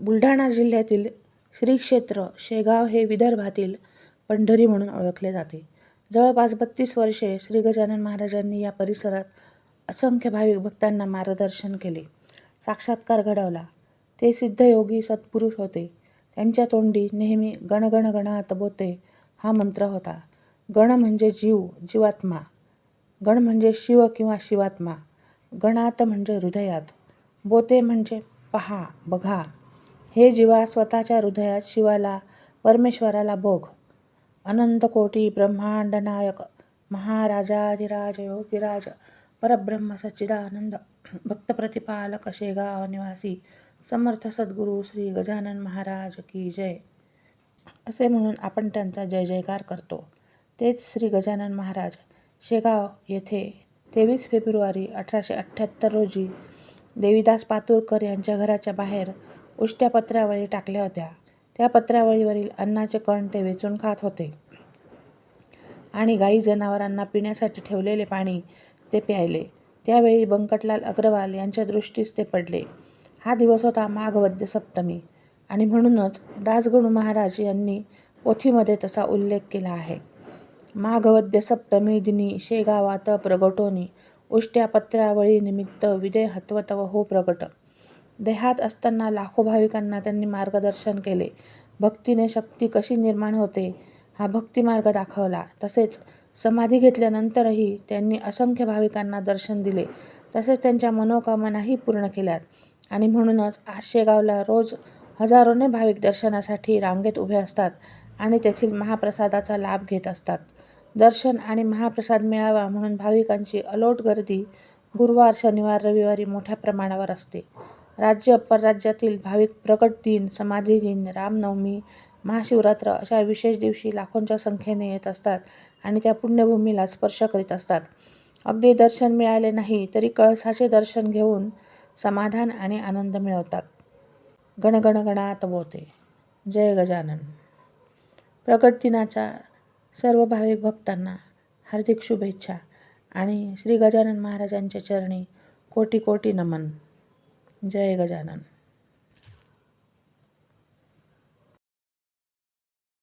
बुलढाणा जिल्ह्यातील श्री क्षेत्र शेगाव हे विदर्भातील पंढरी म्हणून ओळखले जाते. जवळपास बत्तीस वर्षे श्री गजानन महाराजांनी या परिसरात असंख्य भाविक भक्तांना मार्गदर्शन केले. साक्षात्कार घडवला. ते सिद्धयोगी सत्पुरुष होते. त्यांच्या तोंडी नेहमी गणगण गणात बोते हा मंत्र होता. गण म्हणजे जीव जीवात्मा. गण म्हणजे शिव किंवा शिवात्मा. गणात म्हणजे हृदयात. बोते म्हणजे पहा बघा. हे जीवा स्वतःच्या हृदयात शिवाला परमेश्वराला भोग. अनंत कोटी ब्रह्मांड नायक महाराजाधिराज योगीराज परब्रह्म सच्चिदानंद भक्तप्रतिपालक शेगाव निवासी समर्थ सद्गुरू श्री गजानन महाराज की जय. असे म्हणून आपण त्यांचा जय जयकार करतो. तेच श्री गजानन महाराज शेगाव येथे तेवीस फेब्रुवारी अठराशे अठ्ठ्याहत्तर रोजी देवीदास पातुरकर यांच्या घराच्या बाहेर उष्ट्या पत्रावळी टाकल्या होत्या. त्या पत्रावळीवरील अन्नाचे कण ते वेचून खात होते. आणि गाई जनावरांना पिण्यासाठी ठेवलेले पाणी ते प्यायले. त्यावेळी बंकटलाल अग्रवाल यांच्या दृष्टीस ते पडले. हा दिवस होता माघवद्य सप्तमी. आणि म्हणूनच दासगणू महाराज यांनी पोथीमध्ये तसा उल्लेख केला आहे. माघवद्य सप्तमी दिनी शेगावात प्रगटोनी उष्ट्या पत्रावळी निमित्त विदय हत्वतव हो प्रगट. देहात असताना लाखो भाविकांना त्यांनी मार्गदर्शन केले. भक्तीने शक्ती कशी निर्माण होते हा भक्तिमार्ग दाखवला. तसेच समाधी घेतल्यानंतरही त्यांनी असंख्य भाविकांना दर्शन दिले. तसेच त्यांच्या मनोकामनाही पूर्ण केल्यात. आणि म्हणूनच आशेगावला रोज हजारोने भाविक दर्शनासाठी रांगेत उभे असतात आणि तेथील महाप्रसादाचा लाभ घेत असतात. दर्शन आणि महाप्रसाद मिळावा म्हणून भाविकांची अलोट गर्दी गुरुवार शनिवार रविवारी मोठ्या प्रमाणावर असते. राज्य परराज्यातील भाविक प्रकट दिन समाधी दिन रामनवमी महाशिवरात्र अशा विशेष दिवशी लाखोंच्या संख्येने येत असतात आणि त्या पुण्यभूमीला स्पर्श करीत असतात. अगदी दर्शन मिळाले नाही तरी कळसाचे दर्शन घेऊन समाधान आणि आनंद मिळवतात. गणगणगणात बोते. जय गजानन. प्रकट दिनाच्या सर्व भाविक भक्तांना हार्दिक शुभेच्छा आणि श्री गजानन महाराजांच्या चरणी कोटी कोटी नमन. जय गजानन